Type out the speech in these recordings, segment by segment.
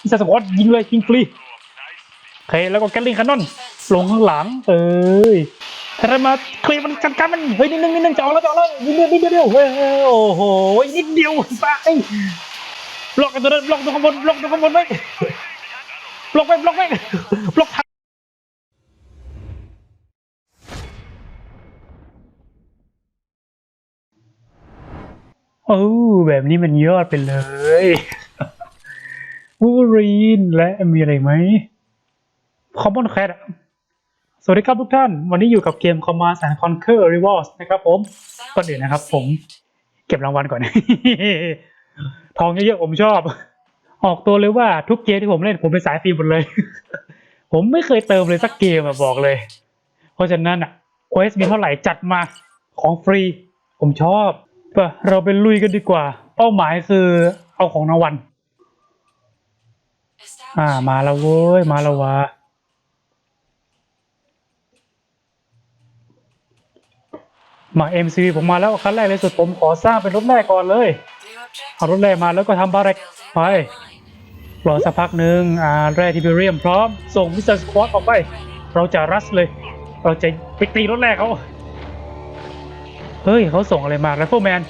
มิสเตอร์สควอตยิงเลยยิงฟรีโอเคแล้วก็แกลลิงคันนอนลงข้างหลัง เอ้ยถ้าได้มาเคลียร์มันจัดการมันเฮ้ยนิดนึงนิดนึงจะเอแล้วจะเอแล้วนิดเดียวนิดเดียวเฮ้ยโอ้โหนิดเดียวไปบล็อกกันตัวนั้นบล็อกตัวข้างบนบล็อกตัวข้างบนไว้บล็อกไว้บล็อกไว้บล็อกทันโอ้แบบนี้มันยอดไปเลย วูรีนและมีอะไรไหมคอมมอนแคทสวัสดีครับทุกท่าน วันนี้อยู่กับเกม Command and Conquer Rewards นะครับผมก่อนอื่นนะครับ ผมเก็บรางวัลก่อน ทองเยอะๆผมชอบ ออกตัวเลยว่าทุกเกมที่ผมเล่นผมเป็นสายฟรีหมดเลย ผมไม่เคยเติมเลยสักเกมอะบอกเลย เพราะฉะนั้นอะ OS มีเท่าไหร่จัดมาของฟรี ผมชอบเราไปลุยกันดีกว่า เป้าหมายคือเอาของรางวัล อ่า มาแล้วเว้ย มาแล้ววะมา MCV ผมมาแล้วคันแรกเลยสุดผมขอสร้างเป็นรถแรกก่อนเลย เอารถแรกมาแล้วก็ทำบาร์เรกไปรอสักพักหนึ่งอ่าแร่ทิเบเรียมพร้อม ส่งมิสเตอร์สควอตออกไป เราจะรัสเลย เราจะไปตีรถแรกเขาเฮ้ยเขาส่งอะไรมาไรเฟิลแมน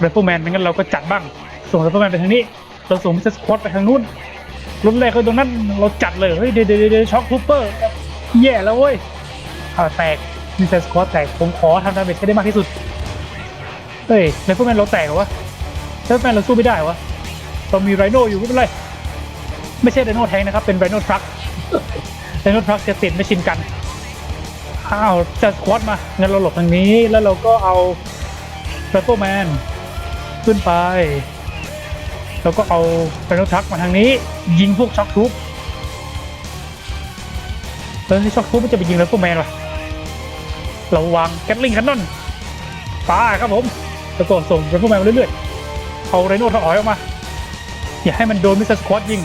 ไรเฟิลแมนงั้นเราก็จัดบ้าง ส่งไรเฟิลแมนไปทางนี้ เราส่งมิสเตอร์สควอตไปทางนู้น รถแรกคือตรงนั้นเราจัดเลย เฮ้ยเดี๋ยวเดี๋ยวเดช็อคทูเปอร์แย่แล้วเว้ยอ่าแตกมิสเตอร์สควอตแตก ผมขอทำดาเมจให้ได้มากที่สุด เฮ้ยไรเฟิลแมนเราแตกเหรอวะไรเฟิลแมนเราสู้ไม่ได้วะเรามีไรโนอยู่ไม่เป็นไร ไม่ใช่ไรโนแทงนะครับ เป็นไรโนทรัคไรโนทรัคจะติดไม่ชินกันอ้าวจะสควอตมางั้นเราหลบทางนี้แล้วเราก็เอาไรเฟิลแมนขึ้นไป แล้วก็เอาไรโนทรัคมาทางนี้ ยิงพวกช็อคทูปเฮ้ยช็อคทูปมันจะไปยิงไรเฟิลแมนวะเราวางแกตลิงคันนอนป้าครับผมแล้วก็ส่งไรเฟิลแมนมาเรื่อยๆเอาไรโนทรัคออกมา อย่าให้มันโดนมิสเตอร์สควอตยิง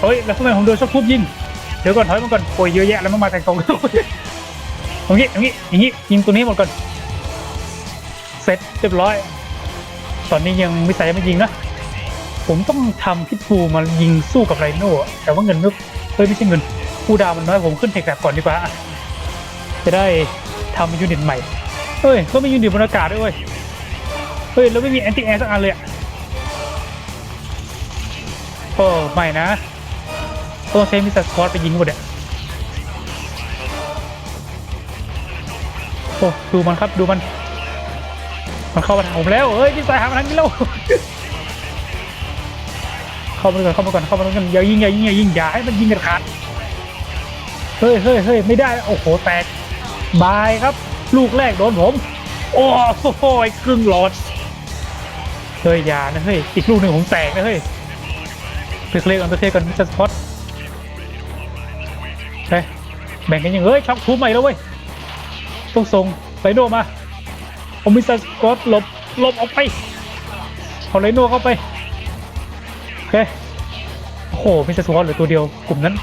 เฮ้ยแล้วทำไมผมโดนช็อคทูปยิงเดี๋ยวก่อนถอยมาก่อนโอยเยอะแยะแล้วมันมาแต่งตรงตรงนี้อย่างนี้อย่างนี้ยิงตัวนี้หมดก่อนเสร็จเรียบร้อย ตอนนี้ยังไม่ใส่ไม่ยิงนะ ผมต้องทำพิทบูมายิงสู้กับไรโน่แต่ว่าเงินไม่เฮ้ยไม่ใช่เงินคูดาวมันน้อยผมขึ้นเทคแบบก่อนดีกว่าจะได้ทำยูนิตใหม่เฮ้ยก็มียูนิตบนอากาศด้วยเว้ยเฮ้ยแล้วไม่มีแอนตี้แอร์สักอันเลยอะโอ้ไม่นะต้องใช้มิสเตอร์สควอตไปยิงหมดเนี่ยโอ้ดูมันครับดูมัน มันเข้ามาทางผมแล้วเฮ้ยนี่สายหามาทางนี้แล้ว เข้ามาก่อนเข้ามาก่อนเข้ามาก่อนอย่ายิงอย่ายิงอย่ายิงอย่าให้มันยิงกันขาดเฮ้ยเฮ้ยเฮ้ยไม่ได้โอ้โหแตกบายครับ ลูกแรกโดนผม โอ้โหครึ่งหลอดเฮ้ยยานะเฮ้ยอีกลูกหนึ่งผมแตกนะเฮ้ยไปเคลียร์ก่อนไปเคลียร์ก่อนมิสปอตเฮ้ยแบ่งกันยังเฮ้ยช็อกทูใหม่แล้วเว้ยต้องส่งไรโนมาผมมิสเตอร์สกอตหลบหลบออกไปเอาไรโนเข้าไป โอเคโอ้โหมิสเตอร์สกอตเหลือตัวเดียว กลุ่มนั้น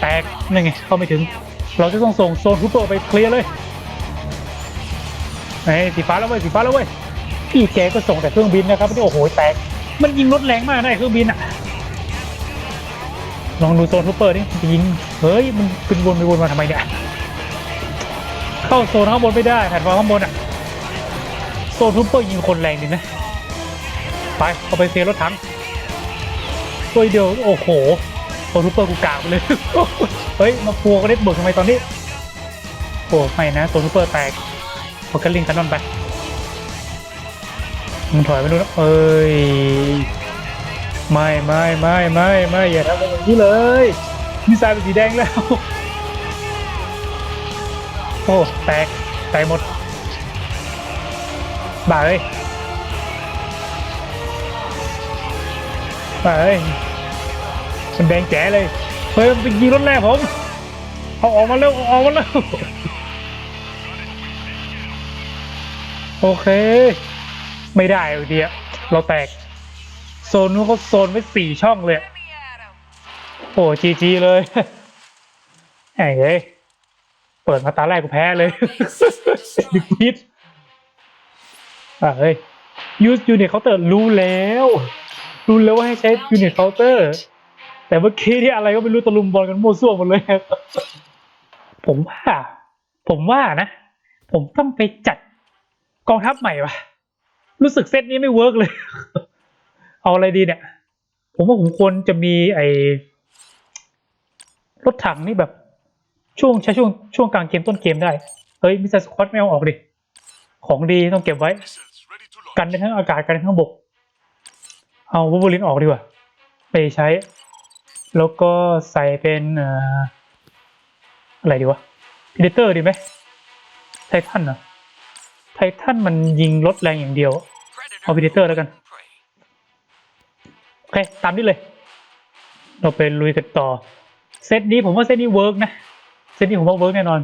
แตกนั่ไง เข้าไม่ถึง เราจะต้องส่งโซนทูเปอร์ไปเคลียร์เลยไอ้สีฟ้าแล้วเว้ยสีฟ้าแล้วเว้ยพี่แกก็ส่งแต่เครื่องบินนะครับไม่โอ้โหแตก มันยิงรถแรงมากนะไอ้เครื่องบินอะลองดูโซนทูเปอร์นี่มันจะยิง เฮ้ย มันเป็นวนไปวนมาทำไมเนี่ย เข้าโซนข้างบนไม่ได้แผ่นฟอร์ข้างบนอะโซนทูเปอร์ยิงคนแรงดีนะ ไป เอาไปเซรถถัง ตัวเดียวโอ้โหโซนทูเปอร์กูกากไปเลย เฮ้ย มาพัวก็ได้เบิกทำไมตอนนี้โอ้ไม่นะโซนทูเปอร์แตกโอเคลิงคันนอนไปมึงถอยไปดูนะเอ้ยไม่ไม่ไม่ไม่ไม่อย่าทำอย่างนี้เลยมีสายเป็นสีแดงแล้ว โอ้ แตก แตกหมด บ่าเอ้ย บ่าเอ้ยมันแดงแจ๋เลย เฮ้ยมันไปยิงรถแรกผม เอาออกมาเร็ว เอาออกมาเร็ว โอเค ไม่ได้เลยเดียเราแตก โซนนู้นเขาโซนไว้สี่ช่องเลย โอ้จีจีเลยไอ้เอ้ยเปิดมาตาแรกกูแพ้เลยดิพิษอะเฮ้ยยูสยูนิตเคาเตอร์รู้แล้ว รู้แล้วว่าให้ใช้ยูนิตเคาน์เตอร์ แต่เมื่อกี้ที่อะไรก็ไม่รู้ตะลุมบอลกันมั่วซั่วหมดเลยผมว่า ผมว่านะ ผมต้องไปจัดกองทัพใหม่วะรู้สึกเซตนี้ไม่เวิร์กเลย เอาอะไรดีเนี่ย ผมว่าผมควรจะมีไอ้รถถังนี่แบบ ช่วงใช้ช่วงช่วงกลางเกมต้นเกมได้ เฮ้ยมิสเตอร์สควอตไม่เอาออกดิ ของดีต้องเก็บไว้ Missiles ready to launch. กันได้ทั้งอากาศกันได้ทั้งบก เอาวูบูลินออกดีกว่า ไปใช้ แล้วก็ใส่เป็นอะไรดีวะพีเดเตอร์ดีไหมไททันเหรอไททันมันยิงลดแรงอย่างเดียว เอาพีเดเตอร์แล้วกัน โอเค ตามนี้เลย เราไปลุยกันต่อ เซตนี้ผมว่าเซตนี้เวิร์กนะ เซตนี้ผมว่าเวิร์กแน่นอน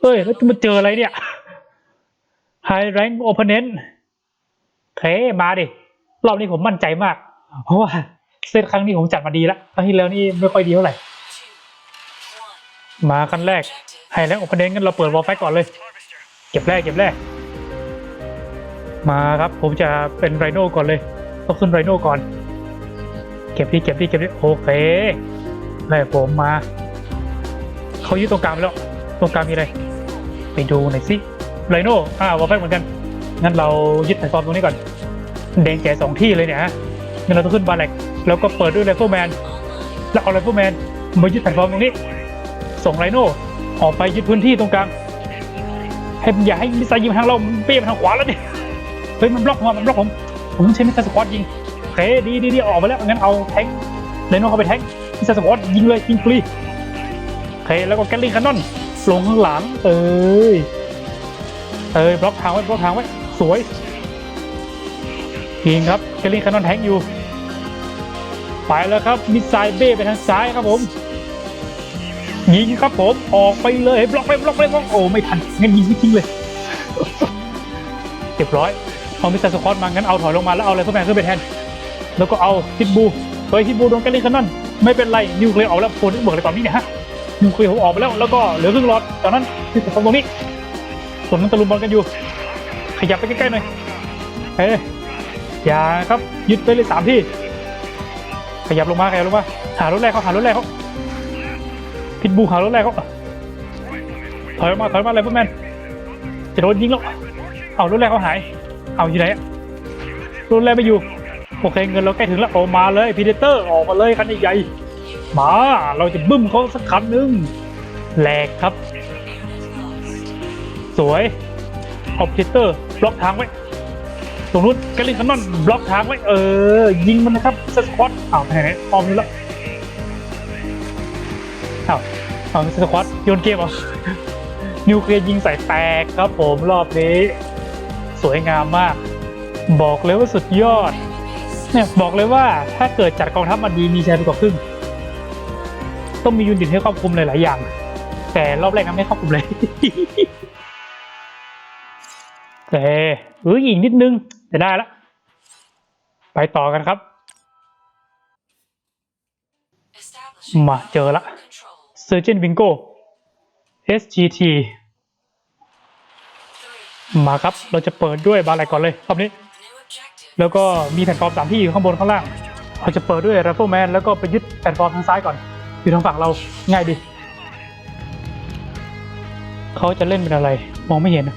เฮ้ย แล้วจะมาเจออะไรเนี่ย High Rank Opponent เคมาดิ รอบนี้ผมมั่นใจมาก เพราะว่าเซตครั้งนี้ผมจัดมาดีแล้วครั้งที่แล้วนี่ไม่ค่อยดีเท่าไหร่ มาขั้นแรก High Rank Opponent งั้นเราเปิดวอลไฟก่อนเลย เก็บแรกเก็บแรก มาครับผมจะเป็นไรโน่ก่อนเลยต้องขึ้นไรโน่ก่อน เก็บดิเก็บดิเก็บดิโอเคไล่ผมมา เขายึดตรงกลางไปแล้ว ตรงกลางมีอะไร ไปดูหน่อยสิ ไรโน่อ่าวอลแฟกเหมือนกัน งั้นเรายึดแพลตฟอร์มตรงนี้ก่อน แดงแก่สองที่เลยเนี่ยฮะงั้นเราต้องขึ้นบาร์แลกแล้วก็เปิดด้วยไรเฟิลแมน แล้วเอาไรเฟิลแมนมายึดแพลตฟอร์มตรงนี้ ส่งไรโน่ออกไปยึดพื้นที่ตรงกลาง ให้อย่าให้มิสไซยิงทางเรามันเปี้ยไปทางขวาแล้วเนี่ยเฮ้ยมันบล็อกผมมันบล็อกผม ผมใช้มิสไซสควอตยิงโอเคดีดีดีออกไปแล้ว งั้นเอาแทงไรโน่เข้าไปแทงมิสไซสควอตยิงเลยยิงฟรีโอเคแล้วก็แกลลิงคันนอนลงข้างหลังเอ้ย เอ้ยบล็อกทางไว้บล็อกทางไว้ สวยยิงครับแกลลิงคันนอนแทงอยู่ ไปแล้วครับมิสไซล์เบ้ไปทางซ้ายครับผม ยิงครับผมออกไปเลยบล็อกไปบล็อกไปบล็อกโอ้ไม่ทันงั้นยิงทิ้งเลยเรียบร้อยเอามิสเตอร์สคอตมางั้นเอาถอยลงมาแล้วเอาอะไรพวกแมนขึ้นไปแทน แล้วก็เอาฮิตบูเฮ้ยฮิตบูโดนแกลลิงคันอนไม่เป็นไรนิวเคลียร์ออกแล้วโฟนเบิร์กอะไรตอนนี้เนี่ยฮะนิวเคลียร์ผมออกไปแล้วแล้วก็เหลือครึ่งหลอดจากนั้นที่ตรงตรงนี้ ส่วนนั้นตะลุมบอลกันอยู่ ขยับไปใกล้ๆหน่อยเฮ้ยอย่าครับยึดไปเลยสามที่ ขยับลงมาขยับลงมาหารถแรกเขาหารถแรกเขาพิทบูหารถแรกเขาถอยมาถอยมาเลยพวกแมนจะโดนยิงแล้วเอารถแรกเขาหาย เอาอยู่ไหนรถแรกไม่อยู่โอเคเงินเราใกล้ถึงแล้วออกมาเลยพีเดเตอร์ออกมาเลยคันใหญ่ๆมาเราจะบึ้มเขาสักคันหนึ่งแหลกครับ สวยเอาพีเตอร์บล็อกทางไว้ ตรงนู้นแกลิงคันนอนบล็อกทางไว้ เออ ยิงมันนะครับสควอตอ้าวไหนออมนี่แล้วอ้าวเอาสควอตโยนเกมเหรอนิวเคลียร์ยิงใส่แตกครับผมรอบนี้ สวยงามมาก บอกเลยว่าสุดยอด เนี่ยบอกเลยว่าถ้าเกิดจัดกองทัพมาดีมีชัยไปกว่าครึ่ง ต้องมียูนิตให้ครอบคลุมหลายๆอย่าง แต่รอบแรกนั้นไม่ครอบคลุมเลย แต่เอออีกนิดนึงจะได้ละไปต่อกันครับ มาเจอละ s u r g e o n Bingo SGT มาครับ เราจะเปิดด้วยบาร์ไลก่อนเลยรอบนี้ แล้วก็มีแผ่นฟอร์มสามที่อยู่ข้างบนข้างล่าง เราจะเปิดด้วย r ร f เฟิลแมนแล้วก็ไปยึดแผ่นฟอร์มทางซ้ายก่อน อยู่ทางฝั่งเราง่ายดี เขาจะเล่นเป็นอะไร มองไม่เห็นอะ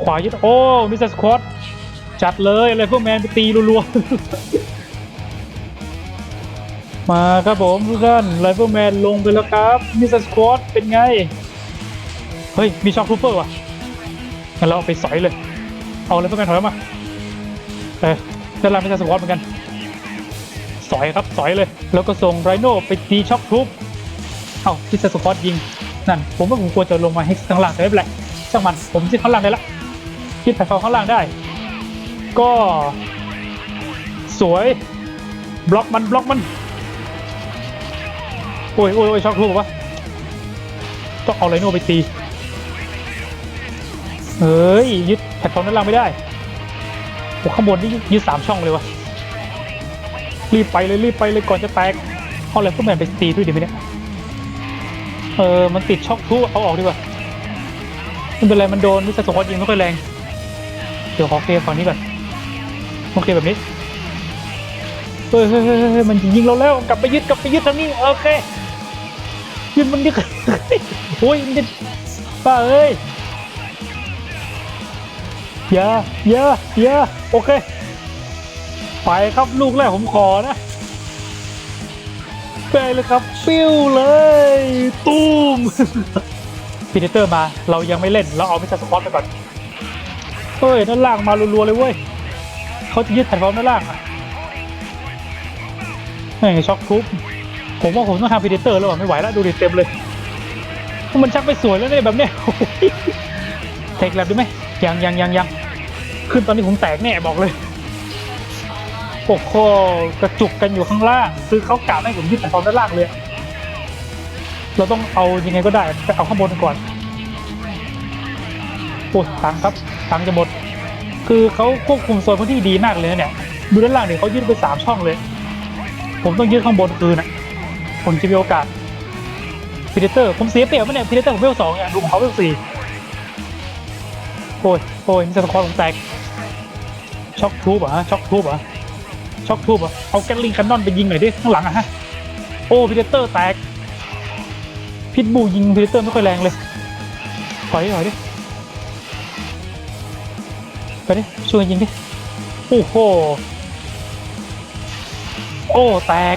ขวายึดโอ้มิสเตอร์สควอตจัดเลยอะไรเฟิลแมนไปตีรัวๆ มาครับผมทุกท่านไรเฟิลแมนลงไปแล้วครับมิสเตอร์สควอตเป็นไง เฮ้ย มีช็อคทูเปอร์ว่ะงั้นเราเอาไปสอยเลย เอาไรเฟิลแมนถอยมาเออด้านล่างไม่ใช่สควอตเหมือนกัน สอยครับสอยเลย แล้วก็ส่งไรโน่ไปตีช็อคทูปเอ้าที่สควอตยิงนั่นผมว่าผมควรจะลงมาให้ข้างล่างแต่ไม่เป็นไรช่างมันผมที่ข้างล่างได้ละ คิดแผ่นฟอร์มข้างล่างได้ ก็สวยบล็อกมันบล็อกมันโอ้ยโอ้ยช็อกทูปวะต้องเอาไรโน่ไปตีเฮ้ยยึดแพลตฟอร์มด้านล่างไม่ได้โอ้ข้างบนนี่ยึดสามช่องเลยวะรีบไปเลยรีบไปเลยก่อนจะแตกเอาอะไรพวกแมนไปตีด้วยดีไหมเนี่ยเออมันติดช็อกทูเอาออกดีกว่าไม่เป็นไรมันโดนมิสเตอร์สควอตยิงไม่ค่อยแรง เดี๋ยวขอเคลียร์ฝั่งนี้ก่อนโอเคแบบนี้ฮ้ยเฮ้ยเฮ้ยเฮ้ยมันยิงเราแล้วกลับไปยึดกลับไปยึดทางนี้โอเคยึดมันดิโอ้ยมันจะป้าเอ้ยอย่าอย่าอย่าโอเคไปครับลูกแรกผมขอนะไปเลยครับปิ้วเลยตูมพีเดเตอร์มาเรายังไม่เล่นเราเอามิสเตอร์สควอตไปก่อน ฮ้ยด้านล่างมารัวๆเลยเว้ยเขาจะยึดแพลตฟอร์มด้านล่างอะเฮ้ยช็อคทุบผมว่าผมต้องทำพีเดเตอร์แล้วว่ะไม่ไหวแล้วดูดิเต็มเลยมันชักไม่สวยแล้วเนี่ยแบบเนี้ยเทคแลบได้ไหมยังยังยังยังขึ้นตอนนี้ผมแตกแน่บอกเลยโอ้โหกระจุกกันอยู่ข้างล่างคือเขากะให้ผมยึดแพลตฟอร์มด้านล่างเลย เราต้องเอายังไงก็ได้ไปเอาข้างบนก่อนโอ้ตังค์ครับ ตังจะหมด คือเขาควบคุมโซนพื้นที่ดีมากเลยเนี่ยดูด้านล่างเนี่ยเขายึดไปสามช่องเลย ผมต้องยึดข้างบนคืนอะผมจะมีโอกาสพีเดเตอร์ผมเสียเปรียบไหมเนี่ยพีเดเตอร์ผมเวลสองอะดูของเขาเวลสี่โอ้ยโอ้ยมีสตอคอร์ผมแตกช็อกทูบเหรอฮะช็อกทูบเหรอช็อกทูบเหรอเอาแกลลิงคันนอนไปยิงหน่อยดิข้างหลังอะฮะโอ้พีเดเตอร์แตกพิทบูยิงพีเดเตอร์ไม่ค่อยแรงเลยถอยถอยดิ ไปดิช่วยยิงดิโอ้โหโอ้แตก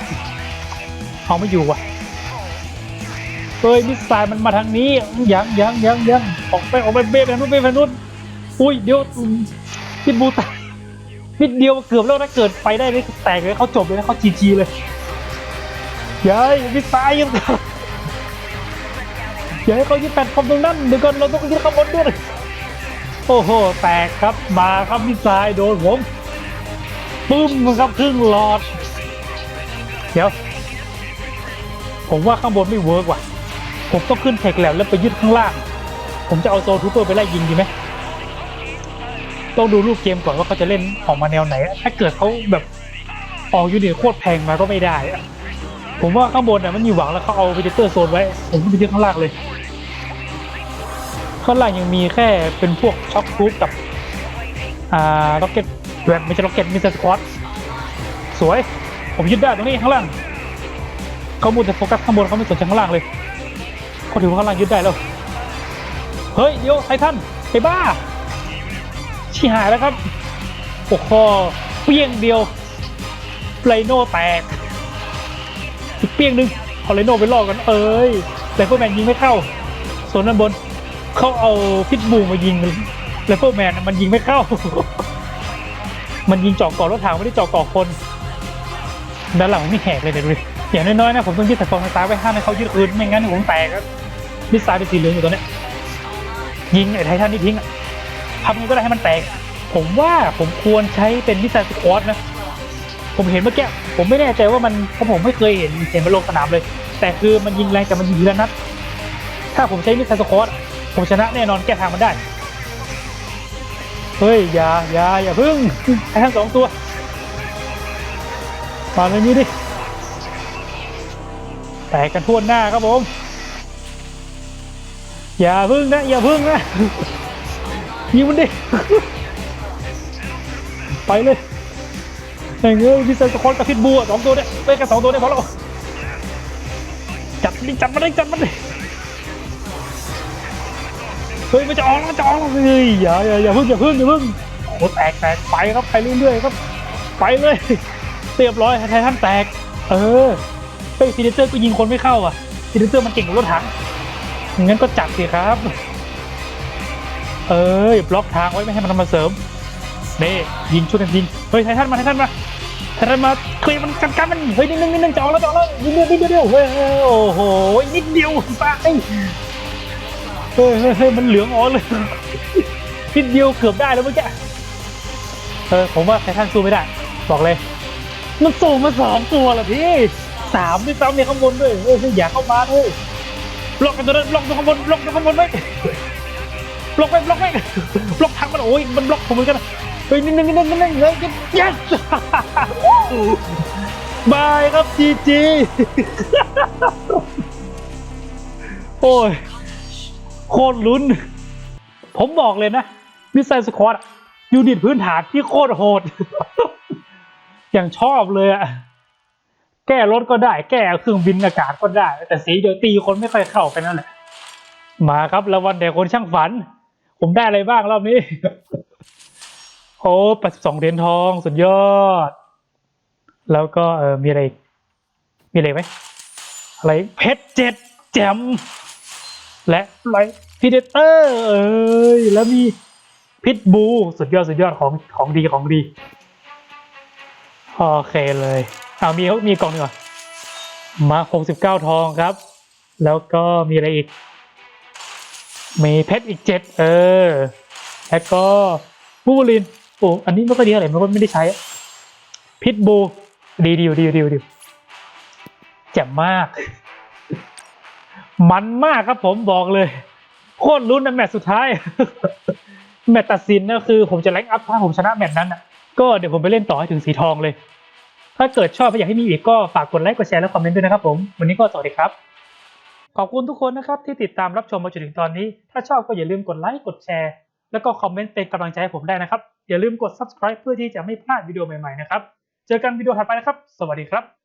เอาไม่อยู่ว่ะเฮ้ยมิสไซล์มันมาทางนี้ยังยังยังยังออกไปออกไปเบ้ไปทางนู้นเบ้ไปทางนู้นอุ้ยเดี๋ยวพิทบูแตกนิดเดียวเกือบแล้วนะเกิดไปได้นี่แตกเลยเขาจบเลยนะเขาจีจีเลยยัยมิสไซล์ยังอย่าให้เขายึดแผ่นคอมตรงนั้นเดี๋ยวก่อนเราต้องยึดข้างบนด้วย โอ้โห แตกครับมาครับมิสไซล์โดนผมปึ้มครับครึ่งหลอด เดี๋ยว ผมว่าข้างบนไม่เวิร์กว่ะ ผมต้องขึ้นเทคแลบแล้วไปยึดข้างล่าง ผมจะเอาโซทูเปอร์ไปไล่ยิงดีไหมต้องดูรูปเกมก่อนว่าเขาจะเล่นออกมาแนวไหน ถ้าเกิดเขาแบบออกยูนิตโคตรแพงมาก็ไม่ได้ ผมว่าข้างบนน่ะมันมีหวังแล้วเขาเอาวิเดเตอร์โซนไว้ ผมไปยึดข้างล่างเลย ข้างล่างยังมีแค่เป็นพวกช็อคทูปกับ อ่าล็อกเก็ตแบบไม่ใช่ล็อกเก็ตมิสเตอร์สควอตสวย ผมยึดได้ตรงนี้ข้างล่างเขามูแต่โฟกัสข้างบนเขาไม่สนใจข้างล่างเลยเขาถือว่าข้างล่างยึดได้แล้ว เฮ้ยเดี๋ยวไททันไอ้บ้าชิหายแล้วครับโอ้โหเปี้ยงเดียวไลโน่แตกอีกเปี้ยงหนึ่งเอาไลโน่ไปล่อกันเอ้ยแต่พวกแมนยิงไม่เข้าส่วนด้านบน เขาเอาพิทบูมายิงแรเปอร์แมนมันยิงไม่เข้า มันยิงเจาะก่อรถถังไม่ได้เจาะก่อคนด้านหลังมันไม่แหกเลยเดี๋ยวดูดิอย่างน้อยๆนะผมต้องยึดแต่ฟองสตาร์ไว้ห้ามให้เขายึดคืนไม่งั้นผมแตกครับมิสไซล์เป็นสีเหลืองอยู่ตอนเนี้ยยิงไอ้ไททันนี่ทิ้งทำยังไงก็ได้ให้มันแตก ผมว่าผมควรใช้เป็นมิสไซล์สควอตนะผมเห็นเมื่อกี้ผมไม่แน่ใจว่ามันเพราะผมไม่เคยเห็นเห็นมันลงสนามเลย แต่คือมันยิงแรงแต่มันยิงทีละนัดถ้าผมใช้มิสไซล์สควอต ผมชนะแน่นอนแก้ทางมันได้ เฮ้ย อย่าอย่าอย่าพึ่งไอ้ทั้งสองตัวมาเลยนี้ดิแตกกันทั่วหน้าครับผม อย่าพึ่งนะ อย่าพึ่งนะยิงมันดิไปเลยไอ้เงี้ยพิเศษสคอตกับพิทบูอะสองตัวเนี่ยไปกันสองตัวเนี่ยพอแล้วจับดิจับมันดิจับมันดิ เฮ้ยมันจะออกแล้วมันจะออกแล้วเฮ้ยอย่าอย่าอย่าพึ่งอย่าพึ่งอย่าพึ่งโอ้แตกแตกไปครับไปเรื่อยๆครับไปเลยเรียบร้อยไททันแตก เออเฮ้ยฟีเดเตอร์ก็ยิงคนไม่เข้าอะฟีเดเตอร์มันเก่งกว่ารถถังงั้นก็จับสิครับ เอ้ยบล็อกทางไว้ไม่ให้มันมาเสริมนี่ยิงชุดกันยิงเฮ้ยไททันมาไททันมาไททันมาเคลียร์มันกันกันมันเฮ้ยนิดนึงนิดนึงจะออกแล้วจะออกแล้วนิดเดียวนิดเดียวเฮ้ยโอ้โหนิดเดียวไป เฮ้ยเฮ้ยมันเหลืองอ๋อเลยนิดเดียวเกือบได้แล้วเมื่อกี้เออผมว่าไททันสู้ไม่ได้ บอกเลย มันส่งมาสองตัวเหรอพี่สามด้วยซ้ำเนี่ยข้างบนด้วยเอออย่าเข้ามาเลยบล็อกกันตัวนั้นบล็อกตัวข้างบนบล็อกตัวข้างบนไว้บล็อกไว้บล็อกไว้บล็อกทางมันโอ้ยมันบล็อกผมเหมือนกันเฮ้ยนิดนึงนิดนึงนิดนึงเลย yes บายครับจีจีโอ้ย โคตรลุ้น ผมบอกเลยนะมิสไซล์สควอตยูนิตพื้นฐานที่โคตรโหด อย่างชอบเลยอะแก้รถก็ได้ แก้เครื่องบินอากาศก็ได้ แต่สีเดียวตีคนไม่ค่อยเข้ากันนั่นแหละ มาครับแล้ววันเด็กคนช่างฝัน ผมได้อะไรบ้างรอบนี้ โอ้ปัดสองเหรียญทองสุดยอด แล้วก็เออมีอะไร มีอะไรไหมอะไรเพชรเจ็ดแจม และไลพีเดเตอร์เอ้ยแล้วมีพิทบูสุดยอดสุดยอดของของดีของดีโอเคเลยเอามีมีกล่องหนึ่งเหรอมาหกสิบเก้าทองครับ แล้วก็มีอะไรอีก มีเพชรอีกเจ็ดเออ แล้วก็บูบูลินโอ้อันนี้ไม่ค่อยดีอะไรมันไม่ได้ใช้ พิทบูดีดีดีดีดีแจ่มมาก มันมากครับผมบอกเลย โคตรลุ้นนะแมตช์สุดท้าย แมตช์ตัดสินก็คือผมจะแรงอัพถ้าผมชนะแมตช์นั้นอะก็เดี๋ยวผมไปเล่นต่อให้ถึงสีทองเลย ถ้าเกิดชอบและอยากให้มีอีกก็ฝากกดไลค์กดแชร์และคอมเมนต์ด้วยนะครับผม วันนี้ก็สวัสดีครับ ขอบคุณทุกคนนะครับที่ติดตามรับชมมาจนถึงตอนนี้ ถ้าชอบก็อย่าลืมกดไลค์กดแชร์ แล้วก็คอมเมนต์เป็นกำลังใจให้ผมได้นะครับ อย่าลืมกด subscribe เพื่อที่จะไม่พลาดวิดีโอใหม่ๆนะครับ เจอกันวิดีโอถัดไปนะครับ สวัสดีครับ